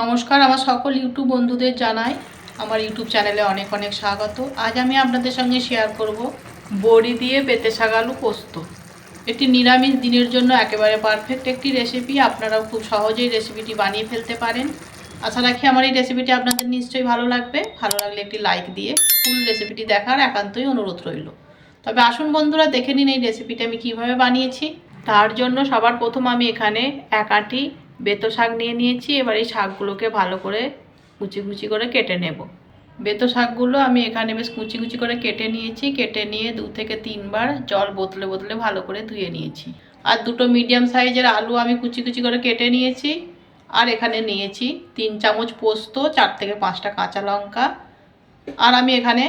নমস্কার, আমার সকল ইউটিউব বন্ধুদের জানাই আমার ইউটিউব চ্যানেলে অনেক অনেক স্বাগত। আজ আমি আপনাদের সঙ্গে শেয়ার করব বড়ি দিয়ে পেতে শাগালু পোস্ত। একটি নিরামিষ দিনের জন্য একেবারে পারফেক্ট একটি রেসিপি আপনারাও খুব সহজেই রেসিপিটি বানিয়ে ফেলতে পারেন। আশা রাখি আমার এই রেসিপিটি আপনাদের নিশ্চয়ই ভালো লাগবে। ভালো লাগলে একটি লাইক দিয়ে ফুল রেসিপিটি দেখার একান্তই অনুরোধ রইল। তবে আসুন বন্ধুরা, দেখে নিন এই রেসিপিটি আমি কীভাবে বানিয়েছি। তার জন্য সবার প্রথম আমি এখানে এক আঁটি বেতো শাক নিয়ে নিয়েছি, এবার এই শাকগুলোকে ভালো করে কুচি কুচি করে কেটে নেব। বেতো শাকগুলো আমি এখানে বেশ কুচি কুচি করে কেটে নিয়েছি, কেটে নিয়ে দু থেকে তিনবার জল বোতলে বোতলে ভালো করে ধুয়ে নিয়েছি। আর দুটো মিডিয়াম সাইজের আলু আমি কুচি কুচি করে কেটে নিয়েছি, আর এখানে নিয়েছি তিন চামচ পোস্ত, চার থেকে পাঁচটা কাঁচা লঙ্কা, আর আমি এখানে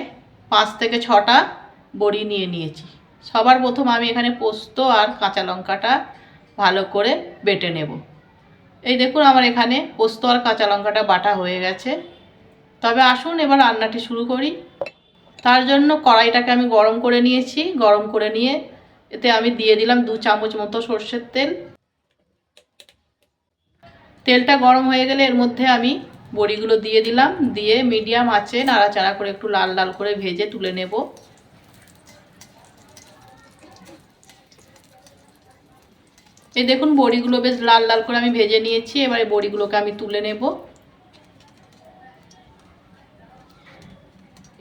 পাঁচ থেকে ছটা বড়ি নিয়ে নিয়েছি। সবার প্রথম আমি এখানে পোস্ত আর কাঁচা লঙ্কাটা ভালো করে বেটে নেব। এই দেখুন আমার এখানে পোস্ত আর কাঁচা লঙ্কাটা বাটা হয়ে গেছে। তবে আসুন এবার রান্নাটি শুরু করি। তার জন্য কড়াইটাকে আমি গরম করে নিয়েছি। গরম করে নিয়ে এতে আমি দিয়ে দিলাম দু চামচ মতো সর্ষের তেল। তেলটা গরম হয়ে গেলে এর মধ্যে আমি বড়িগুলো দিয়ে দিলাম। দিয়ে মিডিয়াম আঁচে নাড়াচাড়া করে একটু লাল লাল করে ভেজে তুলে নেব। এই দেখুন বড়িগুলো বেশ লাল লাল করে আমি ভেজে নিয়েছি, এবারে বড়িগুলোকে আমি তুলে নেব।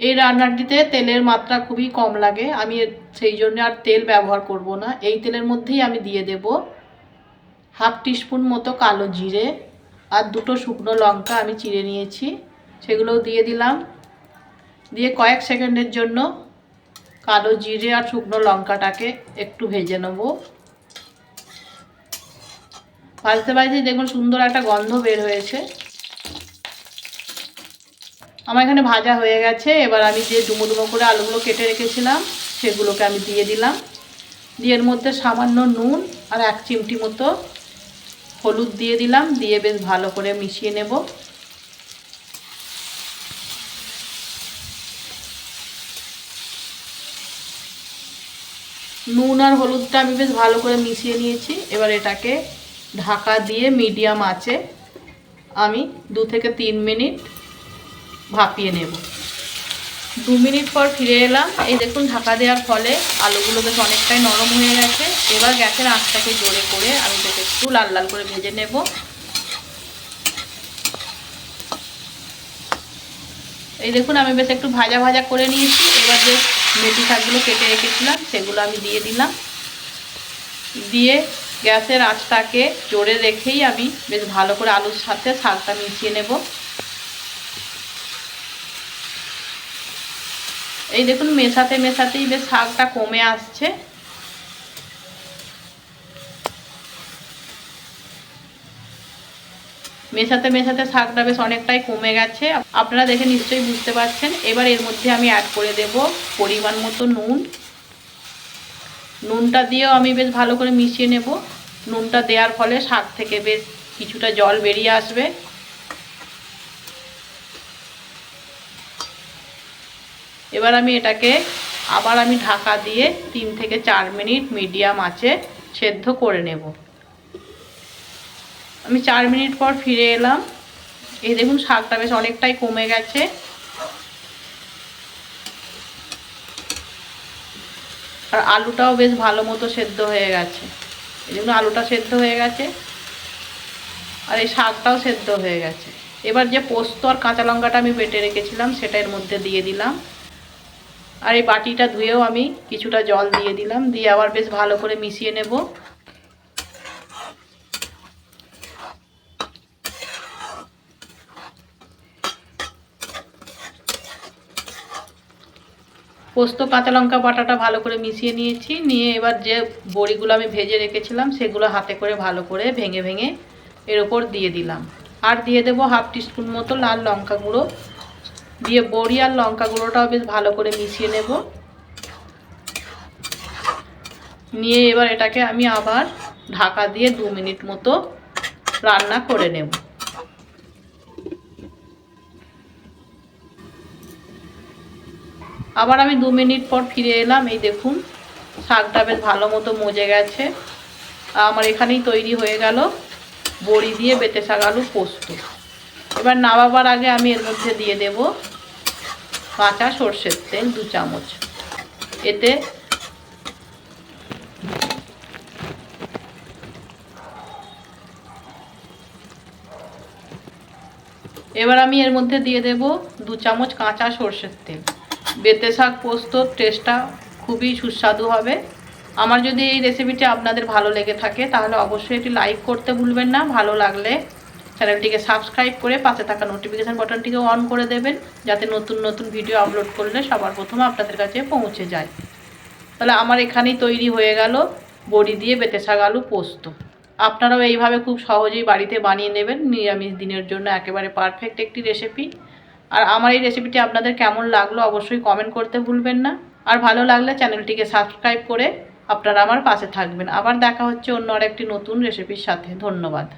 এই রান্নাটিতে তেলের মাত্রা খুবই কম লাগে, আমি সেই জন্য আর তেল ব্যবহার করব না। এই তেলের মধ্যেই আমি দিয়ে দেব হাফ টিস্পুন মতো কালো জিরে আর দুটো শুকনো লঙ্কা আমি চিড়ে নিয়েছি, সেগুলোও দিয়ে দিলাম। দিয়ে কয়েক সেকেন্ডের জন্য কালো জিরে আর শুকনো লঙ্কাটাকে একটু ভেজে নেব। ভাজতে ভাজতে দেখুন সুন্দর একটা গন্ধ বের হয়েছে। আমার এখানে ভাজা হয়ে গেছে, এবার আমি যে ডুমো ডুমো করে আলুগুলো কেটে রেখেছিলাম, সেগুলোকে আমি দিয়ে দিলাম। দিয়ে এর মধ্যে সামান্য নুন আর এক চিমটি মতো হলুদ দিয়ে দিলাম, দিয়ে বেশ ভালো করে মিশিয়ে নেব। নুন আর হলুদটা আমি বেশ ভালো করে মিশিয়ে নিয়েছি, এবার এটাকে ঢাকা দিয়ে মিডিয়াম আঁচে আমি দু থেকে তিন মিনিট ভাপিয়ে নেব। দু মিনিট পর ফিরে এলাম। এই দেখুন, ঢাকা দেওয়ার ফলে আলুগুলো বেশ অনেকটাই নরম হয়ে গেছে। এবার গ্যাসের আঁচটাকে জোরে করে আমি বেশ একটু লাল লাল করে ভেজে নেব। এই দেখুন, আমি বেশ একটু ভাজা ভাজা করে নিয়েছি। এবার যে মেথি শাকগুলো কেটে রেখেছিলাম, সেগুলো আমি দিয়ে দিলাম। দিয়ে গ্যাসের আঁচটাকে জোরে রেখেই আমি বেশ ভালো করে আলুর সাথে শাকটা মিশিয়ে নেব। এই দেখুন, মেশাতে মেশাতেই বেশ শাকটা কমে আসছে। মেশাতে মেশাতে শাকটা বেশ অনেকটাই কমে গেছে। আপনারা দেখে নিশ্চয়ই বুঝতে পারছেন। এবার এর মধ্যে আমি অ্যাড করে দেব পরিমাণ মতো নুন। নুনটা দিয়েও আমি বেশ ভালো করে মিশিয়ে নেব। নুনটা দেওয়ার ফলে শাক থেকে বেশ কিছুটা জল বেরিয়ে আসবে। এবার আমি এটাকে আবার আমি ঢাকা দিয়ে তিন থেকে চার মিনিট মিডিয়াম আঁচে সেদ্ধ করে নেব। আমি চার মিনিট পর ফিরে এলাম। এই দেখুন শাকটা বেশ অনেকটাই কমে গেছে। আর আলুটাও বেশ ভালো মতো সেদ্ধ হয়ে গেছে। এই জন্য আলুটা সেদ্ধ হয়ে গেছে। আর এই শাকটাও সেদ্ধ হয়ে গেছে। এবার যে পোস্ত আর কাঁচা লঙ্কাটা আমি বেটে রেখেছিলাম, সেটা এর মধ্যে দিয়ে দিলাম। আর এই বাটিটা ধুয়েও আমি কিছুটা জল দিয়ে দিলাম। দিয়ে আবার বেশ ভালো করে মিশিয়ে নেব। পোস্ত, কাঁচা লঙ্কা, বাটাটা ভালো করে মিশিয়ে নিয়েছি। নিয়ে এবার যে বড়িগুলো আমি ভেজে রেখেছিলাম, সেগুলো হাতে করে ভালো করে ভেঙে ভেঙে এর ওপর দিয়ে দিলাম। আর দিয়ে দেবো হাফ টিস্পুন মতো লাল লঙ্কা গুঁড়ো। দিয়ে বড়ি আর লঙ্কা গুঁড়োটাও বেশ ভালো করে মিশিয়ে নেব। নিয়ে এবার এটাকে আমি আবার ঢাকা দিয়ে দু মিনিট মতো রান্না করে নেব। আবার আমি দু মিনিট পর ফিরে এলাম, এই দেখুন, শাকটা বেশ ভালো মতো মজে গেছে। আমার এখানেই তৈরি হয়ে গেল বড়ি দিয়ে বেতে শাক আলু পোস্ত। এবার নামাবার আগে আমি এর মধ্যে দিয়ে দেব কাঁচা সর্ষের তেল, দু চামচ। এতে এবার আমি এর মধ্যে দিয়ে দেব দু চামচ কাঁচা সর্ষের তেল। বেতে শাক পোস্তর টেস্টটা খুবই সুস্বাদু হবে। আমার যদি এই রেসিপিটি আপনাদের ভালো লেগে থাকে, তাহলে অবশ্যই এটি লাইক করতে ভুলবেন না। ভালো লাগলে চ্যানেলটিকে সাবস্ক্রাইব করে পাশে থাকা নোটিফিকেশান বাটনটিকে অন করে দেবেন, যাতে নতুন নতুন ভিডিও আপলোড করলে সবার প্রথমে আপনাদের কাছে পৌঁছে যায়। তাহলে আমার এখানেই তৈরি হয়ে গেল বড়ি দিয়ে বেতে শাক, আলু, পোস্ত। আপনারাও এইভাবে খুব সহজেই বাড়িতে বানিয়ে নেবেন। নিরামিষ দিনের জন্য একেবারে পারফেক্ট একটি রেসিপি আর আমার এই রেসিপিটি আপনাদের কেমন লাগল অবশ্যই কমেন্ট করতে ভুলবেন না। আর ভালো লাগলে চ্যানেলটিকে সাবস্ক্রাইব করে আপনারা আমার পাশে থাকবেন। আবার দেখা হচ্ছে অন্য আরেকটি নতুন রেসিপির সাথে। ধন্যবাদ।